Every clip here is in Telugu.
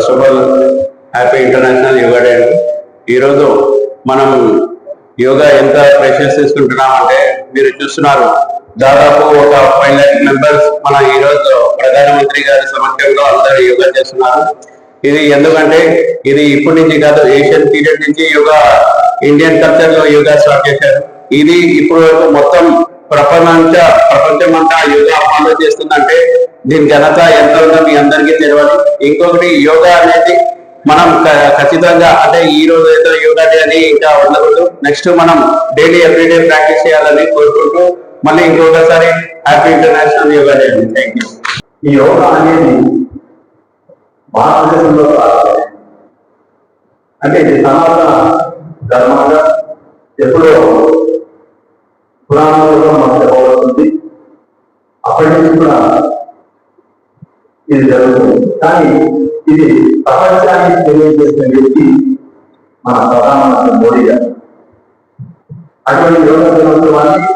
First of all happy international yoga day ఈరోజు మనం యోగా ఎంత ప్రెషర్స్ తీసుకుంటున్నాం అంటే మీరు చూస్తున్నారు. దాదాపు ఒక ఫైవ్ ల్యాక్ మెంబర్స్ మన ఈ రోజు ప్రధానమంత్రి గారి సమక్షంలో అందరూ యోగా చేస్తున్నారు. ఇది ఎందుకంటే ఇది ఇప్పటి నుంచి కాదు ఏషియన్ పీరియడ్ నుంచి యోగా ఇండియన్ కల్చర్లో యోగా స్టార్ట్ చేశారు. ఇది ఇప్పుడు మొత్తం ప్రపంచ ప్రపంచం అంతా యోగా ఫాలో చేస్తుందంటే దీని ఘనత ఎంత ఉందో మీ అందరికీ తెలియదు. ఇంకొకటి యోగా అనేది మనం ఖచ్చితంగా అంటే ఈ రోజు ఏదో యోగా డే అని ఇంకా ఉండకూడదు. నెక్స్ట్ మనం డైలీ ఎవ్రీడే ప్రాక్టీస్ చేయాలని కోరుకుంటూ మళ్ళీ ఇంకొకసారి హ్యాపీ ఇంటర్నేషనల్ యోగా డే అండి. Thank you. ఈ యోగా అనేది భారతదేశంలో అంటే ఇది సనాతన ధర్మంగా ఎప్పుడో పురాణాలలో మనకు చెప్పబడుతుంది అప్పటి నుంచి కూడా ఇది జరుగుతుంది. కానీ ఇది ప్రపంచానికి తెలియజేసిన వ్యక్తి మన ప్రధానమంత్రి మోడీ గారు. అటువంటి యోగా దినోత్సవాన్ని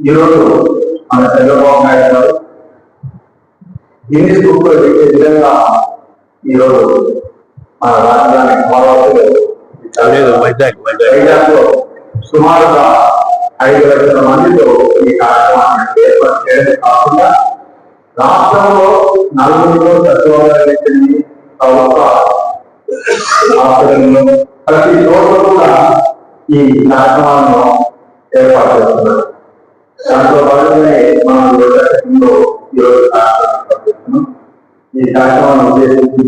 ఈరోజు మన చంద్రబాబు నాయుడు గారు గిన్నీస్ బుక్లో పెట్టే విధంగా ఈరోజు మన రాష్ట్రానికి అమరావతిలో వైజాగ్ వైజాగ్. వైజాగ్లో సుమారుగా ఐదు లక్షల మందితో ఈ కార్యక్రమాన్ని ఏర్పాటు చేయడమే కాకుండా రాష్ట్రంలో నలుగురిలో సచివాలయాలు హాస్పిటల్లో ప్రతి చోట కూడా ఈ కార్యక్రమాలను ఏర్పాటు చేస్తున్నారు. దాంట్లో భాగంగానే మనం యోగాసనంలో ఈరోజు కార్యక్రమం ఈ కార్యక్రమాన్ని ఉద్దేశించి